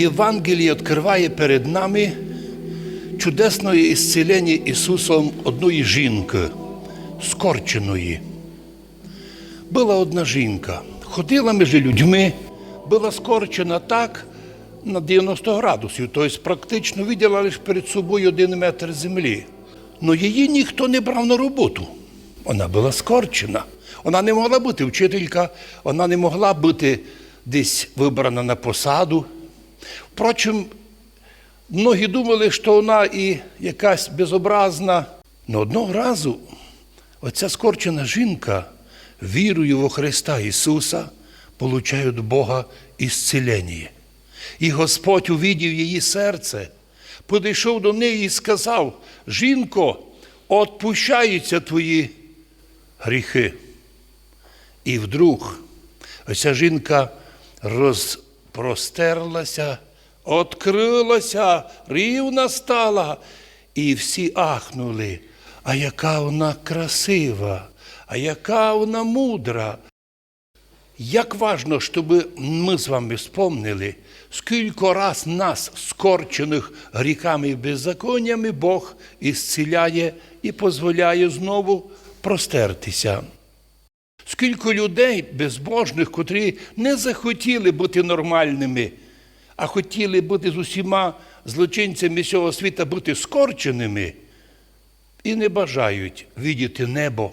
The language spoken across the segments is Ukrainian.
Євангеліє відкриває перед нами чудесне ісцілення Ісусом одної жінки, скорченої. Була одна жінка, ходила між людьми, була скорчена так на 90 градусів, тобто практично виділа лише перед собою один метр землі. Но її ніхто не брав на роботу. Вона була скорчена. Вона не могла бути вчителька, вона не могла бути десь вибрана на посаду. Впрочем, многі думали, що вона і якась безобразна. Но одного разу оця скорчена жінка, вірою во Христа Ісуса, получає від Бога ісцілення. І Господь увидів її серце, підійшов до неї і сказав: Жінко, отпущаються твої гріхи. І вдруг оця жінка розпростерлася, открилася, рівна стала, і всі ахнули. А яка вона красива, а яка вона мудра. Як важно, щоб ми з вами вспомнили, скільки раз нас, скорчених гріхами і беззаконнями, Бог ісціляє і дозволяє знову простертися. Скільки людей безбожних, котрі не захотіли бути нормальними, а хотіли бути з усіма злочинцями цього світа, бути скорченими, і не бажають видіти небо.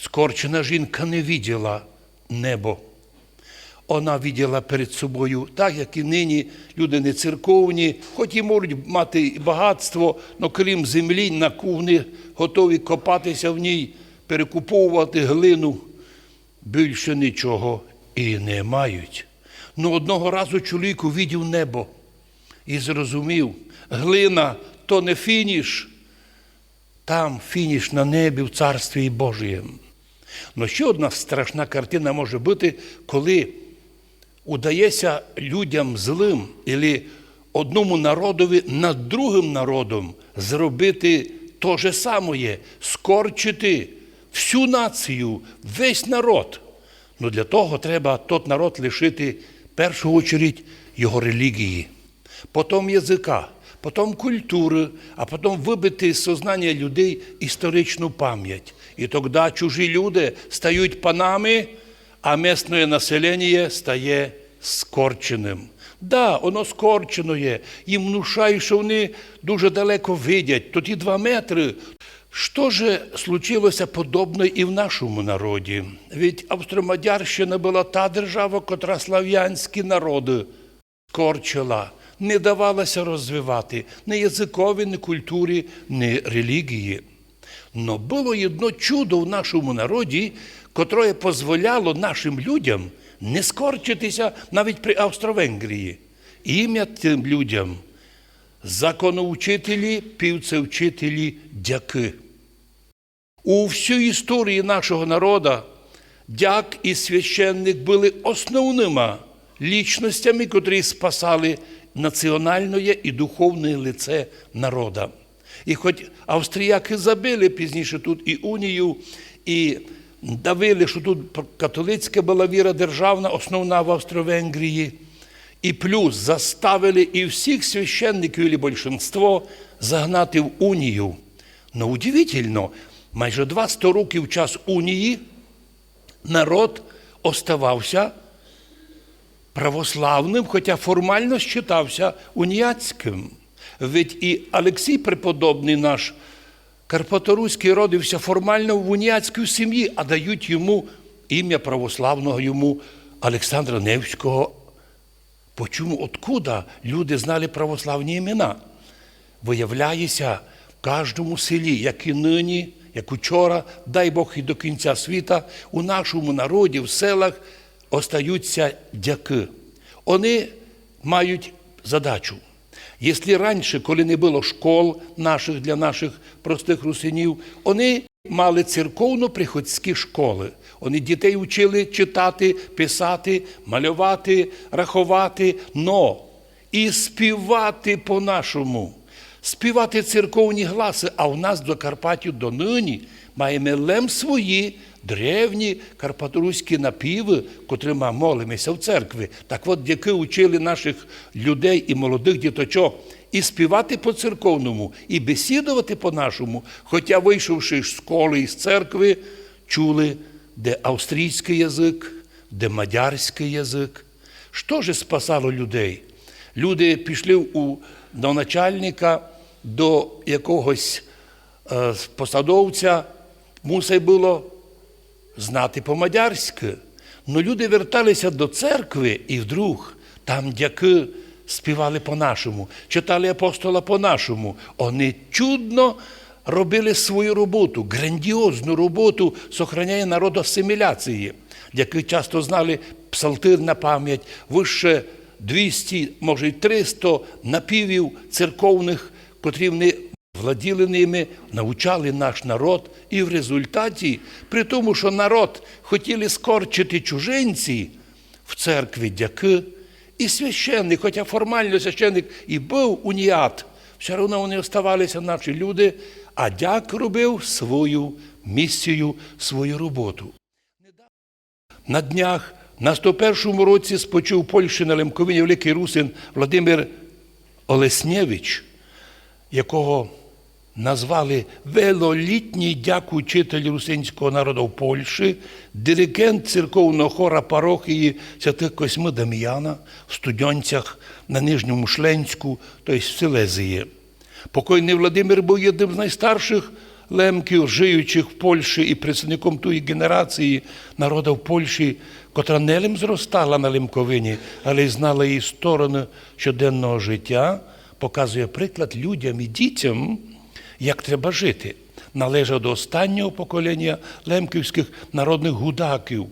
Скорчена жінка не виділа небо. Вона виділа перед собою, так як і нині люди не церковні, хоч і можуть мати багатство, але крім землі, на кувни готові копатися в ній, перекуповувати глину, більше нічого і не мають. Ну одного разу чоловік увидів небо і зрозумів, глина то не фініш, там фініш на небі в Царстві Божієм. Но ще одна страшна картина може бути, коли удається людям злим або одному народові над другим народом зробити те же саме, скорчити всю націю, весь народ. Ну для того треба тот народ лишити в першу чергу його релігії, потім язика, потім культури, а потім вибити з сознання людей історичну пам'ять. І тоді чужі люди стають панами, а місцеве населення стає скорченим. Да, воно скорчено є. Їм внушає, що вони дуже далеко видять. Тоді два метри. Що же случилося подобне і в нашому народі? Ведь Австромадярщина була та держава, котра слав'янські народи скорчила, не давалася розвивати ні язикові, ні культурі, ні релігії. Но було одно чудо в нашому народі, котре дозволяло нашим людям не скорчитися навіть при Австро-Венгрії. Ім'я тим людям законоучителі, півцевчителі, дяки. У всій історії нашого народу дяк і священник були основними лічностями, котрі спасали національне і духовне лице народа. І хоч австріяки забили пізніше тут і унію, і давили, що тут католицька була віра державна, основна в Австро-Венгрії, і плюс заставили і всіх священників, і більшинство загнати в унію. Ну, удивительно, майже 200 років час унії народ оставався православним, хоча формально считався уніяцьким. Ведь і Олексій Преподобний наш Карпаторуський родився формально в уніяцькій сім'ї, а дають йому ім'я православного йому Олександра Невського. Почому, откуда люди знали православні імена? Виявляється, в кожному селі, як і нині, як учора, дай Бог і до кінця світа, у нашому народі, в селах остаються дяки. Вони мають задачу. Якщо раніше, коли не було школ наших для наших простих русинів, вони мали церковно-приходські школи. Вони дітей вчили читати, писати, малювати, рахувати, но і співати по-нашому. Співати церковні гласи, а у нас до Карпатів донині маємо лем свої древні карпаторуські напіви, котрими молимося в церкві. Так от, які учили наших людей і молодих діточок і співати по церковному, і бесідувати по-нашому, хоча, вийшовши з школи і з церкви, чули, де австрійський язик, де мадярський язик. Що ж спасало людей? Люди пішли у, до начальника, до якогось е, посадовця, мусить було знати по-мадярськи. Ну люди верталися до церкви і вдруг там дяки співали по-нашому, читали апостола по-нашому. Вони чудно робили свою роботу, грандіозну роботу, сохраняє народ асиміляції. Дяки часто знали псалтир на пам'ять, вище 200, може й 300 напівів церковних, котрі вони владіли ними, навчали наш народ, і в результаті, при тому, що народ хотіли скорчити чужинці в церкві дяки, і священник, хоча формально священник і був уніат, все одно вони оставалися наші люди, а дяк робив свою місію, свою роботу. На днях, на 101 році спочив Польщі на Лемковині великий русин Владимир Олеснєвич, якого назвали велолітній дяк учитель русинського народу в Польщі, диригент церковного хора парохії святих Косьми Дам'яна в Студьонцях на Нижньому Шленську, тобто в Силезії. Покойний Владимир був одним з найстарших лемків, жиючих в Польщі і представником тої генерації народу в Польщі, котра не лим зростала на Лемковині, але й знала її сторони щоденного життя, показує приклад людям і дітям, як треба жити. Належав до останнього покоління лемківських народних гудаків.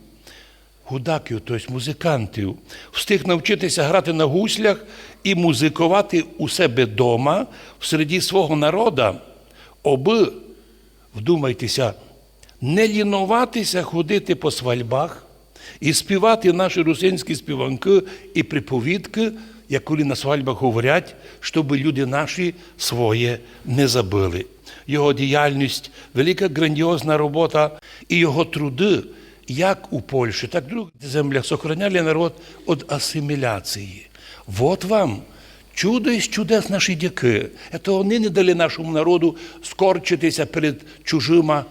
Гудаків, тобто музикантів, встиг навчитися грати на гуслях і музикувати у себе вдома, в середі свого народа, оби, вдумайтеся, не лінуватися ходити по свальбах і співати наші русинські співанки і приповідки, як коли на свальбах говорять, щоб люди наші своє не забили. Його діяльність, велика грандіозна робота і його труди, як у Польщі, так і в других землях, сохраняли народ від асиміляції. Вот вам чудо із чудес наші дяки. Це вони не дали нашому народу скорчитися перед чужима,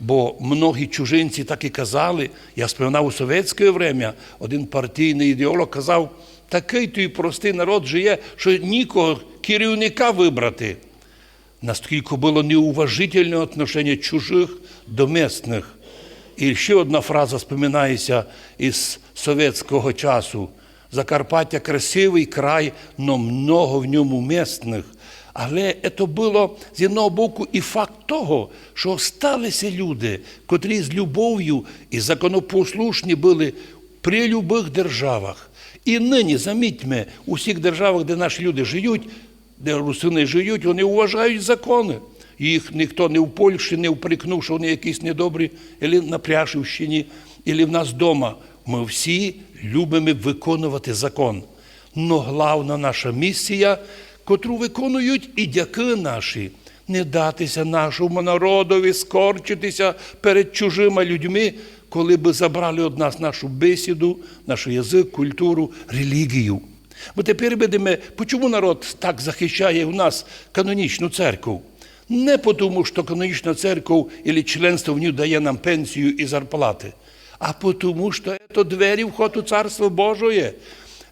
бо многі чужинці так і казали. Я споминав у совєтське время, один партійний ідеолог казав, такий той простий народ живе, що нікого керівника вибрати. Наскільки було неуважительне отношення чужих до місних. І ще одна фраза споминається із совєтського часу. Закарпаття красивий край, но много в ньому місних. Але це було з одного боку і факт того, що сталися люди, котрі з любов'ю і законопослушні були при любих державах. І нині, замітьме, у всіх державах, де наші люди живуть, де русини живуть, вони вважають закони. Їх ніхто не в Польщі не впрекнув, що вони якісь недобрі, або на Пряшівщині, або в нас вдома. Ми всі любимо виконувати закон. Но головна наша місія, котру виконують і дяки наші, не датися нашому народові скорчитися перед чужими людьми, коли би забрали від нас нашу бесіду, наш язик, культуру, релігію. Бо тепер будемо, чому народ так захищає у нас канонічну церкву? Не тому, що канонічна церква або членство в ній дає нам пенсію і зарплати, а тому, що це двері вход у Царство Божоє.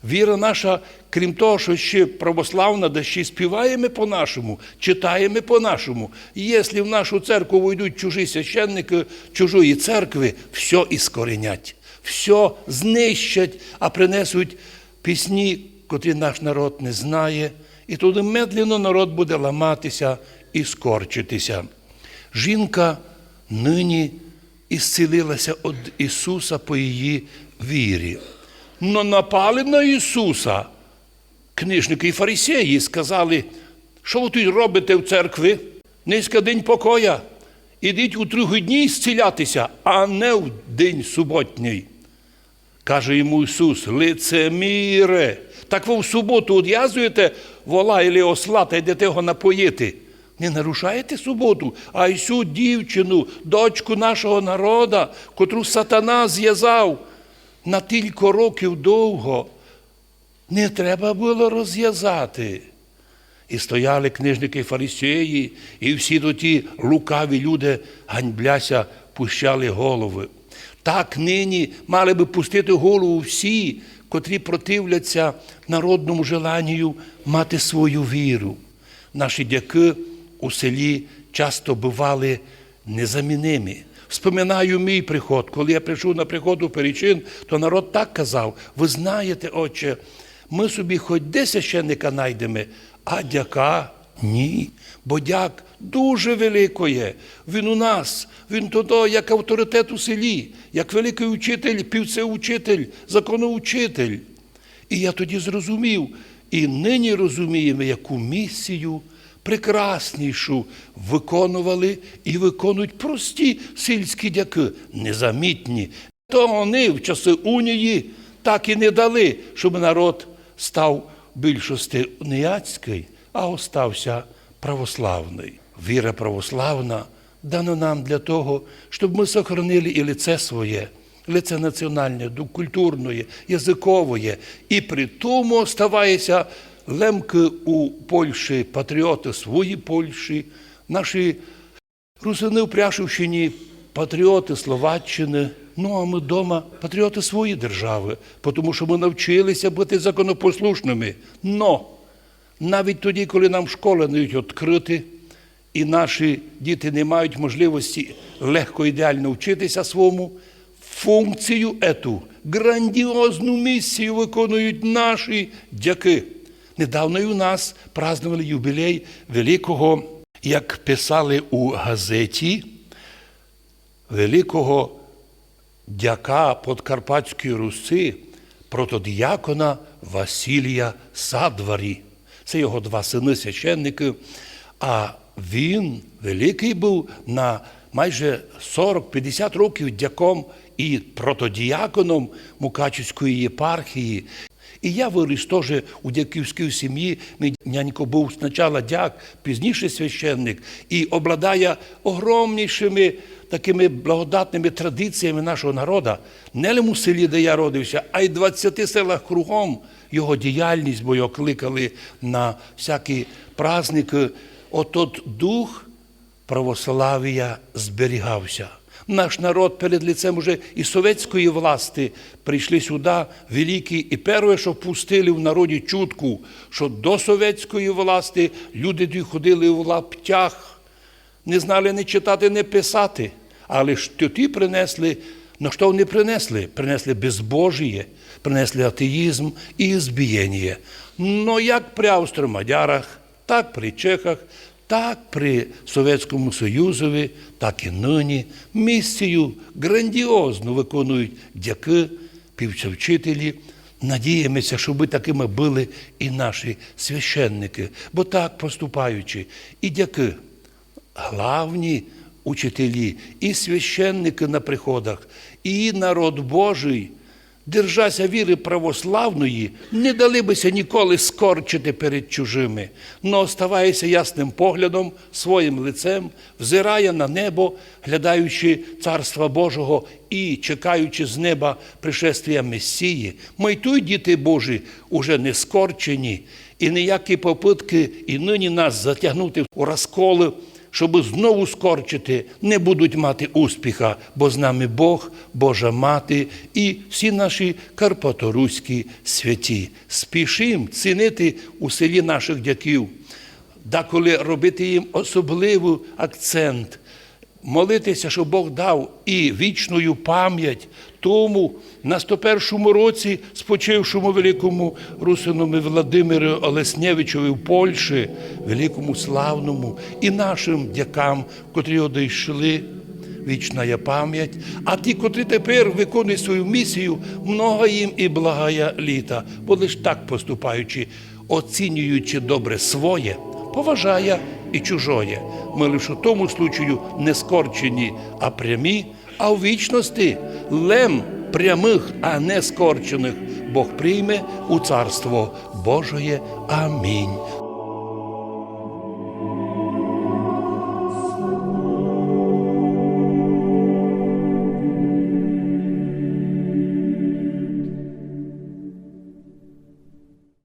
Віра наша, крім того, що ще православна, де ще співаємо по-нашому, читаємо по-нашому. І якщо в нашу церкву войдуть чужі священники чужої церкви, все іскоренять, все знищать, а принесуть пісні, котрі наш народ не знає. І туди медленно народ буде ламатися і скорчитися. Жінка нині ісцілилася від Ісуса по її вірі. Но напали на Ісуса. Книжники і фарисеї сказали, що ви тут робите в церкві? Низька день покоя. Ідіть у другий дні зцілятися, а не в день суботній. Каже йому Ісус, лицеміре, Так ви в суботу одв'язуєте вола і осла та йдете його напоїти. Не нарушаєте суботу, а й цю дівчину, дочку нашого народа, котру сатана зв'язав на кілька років довго, не треба було розв'язати. І стояли книжники фарисеї, і всі ті лукаві люди ганьбляся, пущали голови. Так нині мали би пустити голову всі, котрі противляться народному желанню мати свою віру. Наші дяки у селі часто бували незамінимі. Вспоминаю мій приход. Коли я прийшов на приход у Перечин, то народ так казав: ви знаєте, отче, ми собі хоч де священника найдемо, а дяка ні. Бо дяк дуже великоє. Він у нас, він тодо, як авторитет у селі, як великий учитель, півцеучитель, законоучитель. І я тоді зрозумів, і нині розуміємо, яку місію прекраснішу виконували і виконують прості сільські дяки, незамітні. То вони в часи унії так і не дали, щоб народ став більшості уніяцький, а остався православний. Віра православна дана нам для того, щоб ми сохранили і лице своє, лице національне, культурне, язикове, і при тому оставається лемки у Польщі, патріоти свої Польщі, наші русини в Пряшівщині, патріоти Словаччини. Ну а ми вдома патріоти своєї держави, тому що ми навчилися бути законопослушними. Но навіть тоді, коли нам школи не відкрити, і наші діти не мають можливості легко ідеально вчитися своєму, функцію ету, грандіозну місію виконують наші дяки. Недавно і у нас празднували юбілей великого, як писали у газеті, великого дяка Подкарпатської Руси, протодіякона Василія Садварі. Це його два сини священники. А він великий був на майже 40-50 років дяком і протодіяконом Мукачівської єпархії. І я виріс теж у дяківській сім'ї. Мій нянько був спочатку дяк, пізніше священник, і обладає огромнішими такими благодатними традиціями нашого народу. Не лише у селі, де я родився, а й 20 селах кругом його діяльність, бо його кликали на всякі праздники. Отот дух православ'я зберігався. Наш народ перед лицем уже і совєтської власти прийшли сюди великі, і перше, що пустили в народі чутку, що до совєтської власти люди ходили в лаптях, не знали не читати, не писати. Але ж ті принесли, ну що вони принесли? Принесли безбожіє, принесли атеїзм і збієння. Ну як при австро-мадярах, так при чехах, так при Совєтському Союзові, так і нині місію грандіозно виконують дяки, півчавчителі. Надіємося, щоб такими були і наші священники, бо так поступаючи, і дяки, главні учителі, і священники на приходах, і народ Божий, держася віри православної, не дали бися ніколи скорчити перед чужими, но оставається ясним поглядом, своїм лицем, взирає на небо, глядаючи Царства Божого і чекаючи з неба пришествия Месії. Ми тут, діти Божі, уже не скорчені, і ніякі попитки і нині нас затягнути у розколи щоб знову скорчити, не будуть мати успіха, бо з нами Бог, Божа Мати і всі наші карпаторуські святі. Спішим цінити у селі наших дяків, деколи робити їм особливий акцент. Молитися, щоб Бог дав і вічною пам'ять тому на 101-му році, спочившому великому русиному Владимиру Олеснєвичові в Польщі, великому славному, і нашим дякам, котрі одійшли, вічна пам'ять, а ті, котрі тепер виконують свою місію, много їм і благая літа, бо лиш так поступаючи, оцінюючи добре своє, поважає і чужоє. Ми лише у тому случаю не скорчені, а прямі, а в вічності лем прямих, а не скорчених Бог прийме у Царство Божоє. Амінь.